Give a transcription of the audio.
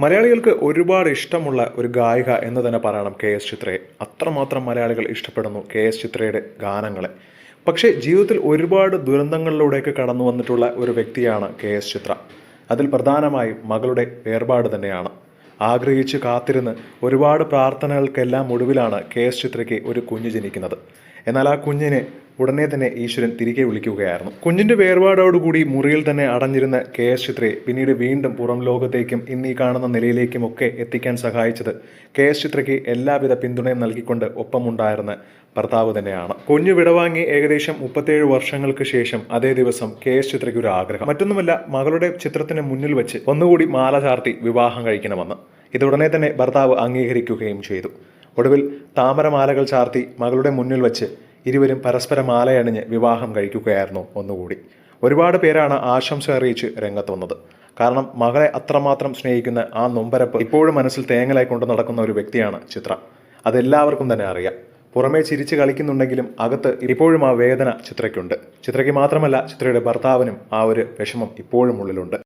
മലയാളികൾക്ക് ഒരുപാട് ഇഷ്ടമുള്ള ഒരു ഗായിക എന്ന് തന്നെ പറയണം കെ എസ് ചിത്രയെ. അത്രമാത്രം മലയാളികൾ ഇഷ്ടപ്പെടുന്നു കെ എസ് ചിത്രയുടെ ഗാനങ്ങളെ. പക്ഷേ ജീവിതത്തിൽ ഒരുപാട് ദുരന്തങ്ങളിലൂടെയൊക്കെ കടന്നു വന്നിട്ടുള്ള ഒരു വ്യക്തിയാണ് കെ എസ് ചിത്ര. അതിൽ പ്രധാനമായും മകളുടെ വേർപാട് തന്നെയാണ്. ആഗ്രഹിച്ച് കാത്തിരുന്ന് ഒരുപാട് പ്രാർത്ഥനകൾക്കെല്ലാം ഒടുവിലാണ് കെ എസ് ചിത്രയ്ക്ക് ഒരു കുഞ്ഞ് ജനിക്കുന്നത്. എന്നാൽ ആ കുഞ്ഞിനെ ഉടനെ തന്നെ ഈശ്വരൻ തിരികെ വിളിക്കുകയായിരുന്നു. കുഞ്ഞിന്റെ വേർപാടോടുകൂടി മുറിയിൽ തന്നെ അടഞ്ഞിരുന്ന കെ എസ് ചിത്രയെ പിന്നീട് വീണ്ടും പുറം ലോകത്തേക്കും ഇന്ന് കാണുന്ന നിലയിലേക്കും ഒക്കെ എത്തിക്കാൻ സഹായിച്ചത് കെ എസ് ചിത്രയ്ക്ക് എല്ലാവിധ പിന്തുണയും നൽകിക്കൊണ്ട് ഒപ്പമുണ്ടായിരുന്ന ഭർത്താവ് തന്നെയാണ്. കുഞ്ഞു വിടവാങ്ങി ഏകദേശം മുപ്പത്തേഴ് വർഷങ്ങൾക്ക് ശേഷം അതേ ദിവസം കെ എസ് ചിത്രയ്ക്ക് ഒരു ആഗ്രഹം. മറ്റൊന്നുമല്ല മകളുടെ ചിത്രത്തിന് മുന്നിൽ വെച്ച് ഒന്നുകൂടി മാല ചാർത്തി വിവാഹം കഴിക്കണമെന്ന്. ഇത് ഉടനെ തന്നെ ഭർത്താവ് അംഗീകരിക്കുകയും ചെയ്തു. ഒടുവിൽ താമരമാലകൾ ചാർത്തി മകളുടെ മുന്നിൽ വെച്ച് ഇരുവരും പരസ്പരം മാലയണിഞ്ഞ് വിവാഹം കഴിക്കുകയായിരുന്നു ഒന്നുകൂടി. ഒരുപാട് പേരാണ് ആശംസ അറിയിച്ച് രംഗത്ത് വന്നത്. കാരണം മകളെ അത്രമാത്രം സ്നേഹിക്കുന്ന ആ നൊമ്പരപ്പ് ഇപ്പോഴും മനസ്സിൽ തേങ്ങലായി കൊണ്ട് നടക്കുന്ന ഒരു വ്യക്തിയാണ് ചിത്ര. അതെല്ലാവർക്കും തന്നെ അറിയാം. പുറമേ ചിരിച്ച് കളിക്കുന്നുണ്ടെങ്കിലും അകത്ത് ഇപ്പോഴും ആ വേദന ചിത്രയ്ക്കുണ്ട്. ചിത്രയ്ക്ക് മാത്രമല്ല ചിത്രയുടെ ഭർത്താവിനും ആ ഒരു വിഷമം ഇപ്പോഴും ഉള്ളിലുണ്ട്.